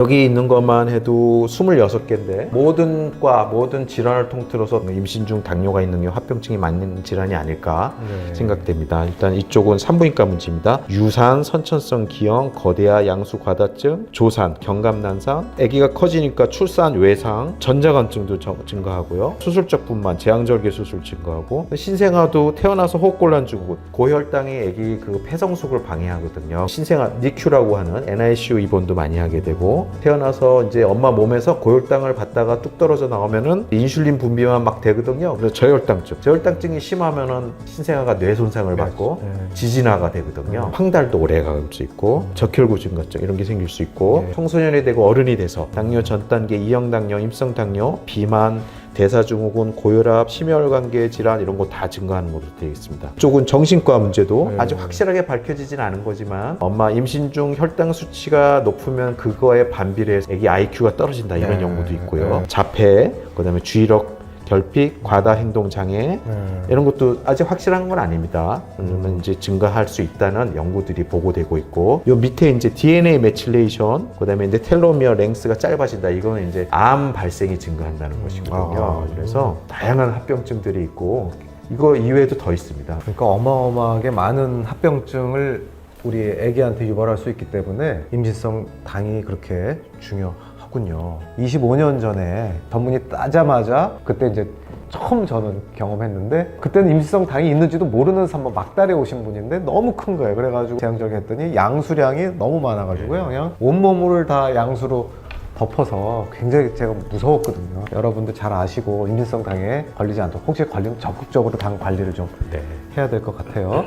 여기 있는 것만 해도 26개인데 모든 과 모든 질환을 통틀어서 임신 중 당뇨가 있는 경우 합병증이 맞는 질환이 아닐까 네. 생각됩니다. 일단 이쪽은 산부인과 문제입니다. 유산, 선천성 기형, 거대화 양수 과다증, 조산, 경감 난상, 아기가 커지니까 출산 외상, 전자간증도 저- 증가하고요. 수술적뿐만 제왕절개 수술 증가하고 신생아도 태어나서 호흡곤란 증후, 고혈당이 아기 그 폐성숙을 방해하거든요. 신생아 니큐라고 하는 NICU 입원도 많이 하게 되고 태어나서 이제 엄마 몸에서 고혈당을 받다가 뚝 떨어져 나오면은 인슐린 분비만 막 되거든요. 그래서 저혈당증, 저혈당증이 심하면은 신생아가 뇌 손상을 받고 네. 지진화가 되거든요. 황달도 오래 갈수 있고 적혈구 증가증 이런 게 생길 수 있고 네. 청소년이 되고 어른이 돼서 당뇨 전 단계 이형 당뇨, 임성 당뇨, 비만 대사증후군, 고혈압, 심혈관계 질환 이런 거 다 증가하는 것으로 되어 있습니다. 쪽은 정신과 문제도 네. 아직 확실하게 밝혀지진 않은 거지만 엄마 임신 중 혈당 수치가 높으면 그거에 반비례해서 아기 IQ가 떨어진다 이런 네. 연구도 있고요. 네. 자폐, 그다음에 주의력 결핍, 과다 행동 장애, 네. 이런 것도 아직 확실한 건 아닙니다. 그러면 이제 증가할 수 있다는 연구들이 보고되고 있고, 요 밑에 이제 DNA 메칠레이션, 그다음에 이제 텔로미어 랭스가 짧아진다. 이거는 이제 암 발생이 증가한다는 것이거든요. 아. 그래서 다양한 합병증들이 있고, 이거 이외에도 더 있습니다. 그러니까 어마어마하게 많은 합병증을 우리 아기한테 유발할 수 있기 때문에 임신성 당이 그렇게 중요하 군요. 25년 전에 전문의 따자마자 그때 이제 처음 저는 경험했는데 그때는 임신성 당이 있는지도 모르는 산모 막달에 오신 분인데 너무 큰 거예요. 그래가지고 제왕절개 했더니 양수량이 너무 많아가지고요. 그냥 온몸을 다 양수로 덮어서 굉장히 제가 무서웠거든요. 여러분도 잘 아시고 임신성 당에 걸리지 않도록 혹시 걸리면 적극적으로 당 관리를 좀 네. 해야 될 것 같아요.